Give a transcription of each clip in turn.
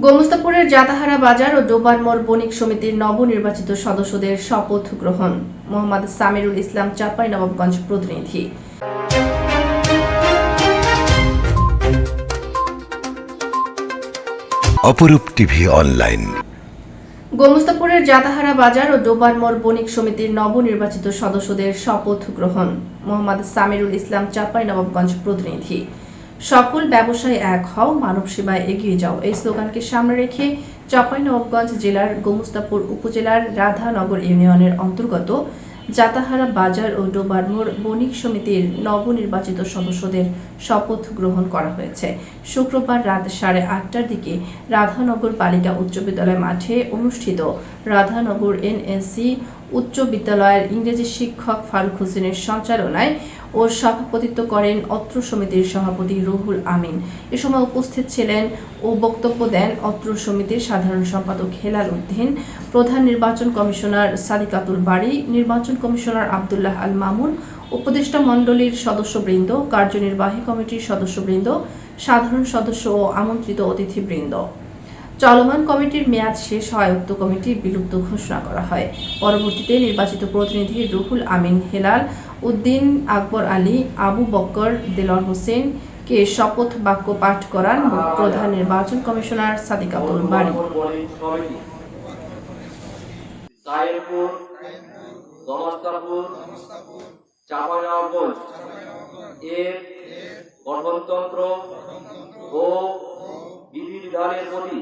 গোমস্তাপুরের জাতাহারা বাজার ও ডোবারমোর বণিক সমিতির নবনির্বাচিত সদস্যদের শপথ গ্রহণ। মোহাম্মদ সামিরুল ইসলাম চাপাই নবাবগঞ্জ প্রতিনিধি। অপরূপ টিভি অনলাইন। গোমস্তাপুরের জাতাহারা বাজার ও ডোবারমোর বণিক সমিতির নবনির্বাচিত সদস্যদের শপথ গ্রহণ। মোহাম্মদ সামিরুল ইসলাম চাপাই নবাবগঞ্জ প্রতিনিধি। সকল ব্যবসায় এক হও, মানব সেবায় এগিয়ে যাও। এই স্লোগানকে সামনে রেখে চাঁপাইনবাবগঞ্জ জেলার গোমস্তাপুর উপজেলার রাধানগর ইউনিয়নের অন্তর্গত জাতাহারা বাজার ও ডোবারমোর বণিক সমিতির নবনির্বাচিত সদস্যদের শপথ গ্রহণ করা হয়েছে। শুক্রবার রাত সাড়ে আটটার দিকে রাধানগর বালিকা উচ্চ বিদ্যালয় মাঠে অনুষ্ঠিত রাধানগর এনএসসি উচ্চ বিদ্যালয়ের ইংরেজি শিক্ষক ফারুক হোসেনের সঞ্চালনায় ও সভাপতিত্ব করেন অত্র সমিতির সভাপতি রুহুল আমিন। এ সময় উপস্থিত ছিলেন ও বক্তব্য দেন অত্র সমিতির সাধারণ সম্পাদক হেলাল উদ্দিন, প্রধান নির্বাচন কমিশনার সাদিকাতুল বাড়ি নির্বাচন কমিশনার আবদুল্লাহ আল মামুন, উপদেষ্টা মণ্ডলীর সদস্যবৃন্দ, কার্যনির্বাহী কমিটির সদস্যবৃন্দ, সাধারণ সদস্য ও আমন্ত্রিত অতিথিবৃন্দ। চলমান কমিটির মেয়াদ শেষ হয়, উক্ত কমিটি বিলুপ্ত ঘোষণা করা হয়। পরবর্তীতে নির্বাচিত প্রতিনিধি রুহুল আমিন হেলাল, উদ্দিন আকবর আলী, আবু বক্কর দেলর হোসেন কে শপথ বাক্য পাঠ করান প্রধান নির্বাচন কমিশনার বাড়ি সাইরপুর দমস্তাপুর চাঁপাইনবাবগঞ্জ। এর গঠনতন্ত্র ও বিধিবিধানের প্রতি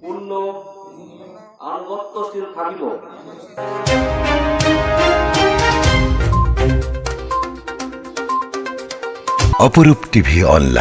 পূর্ণ থাকিব। অপরূপ টিভি অনলাইন।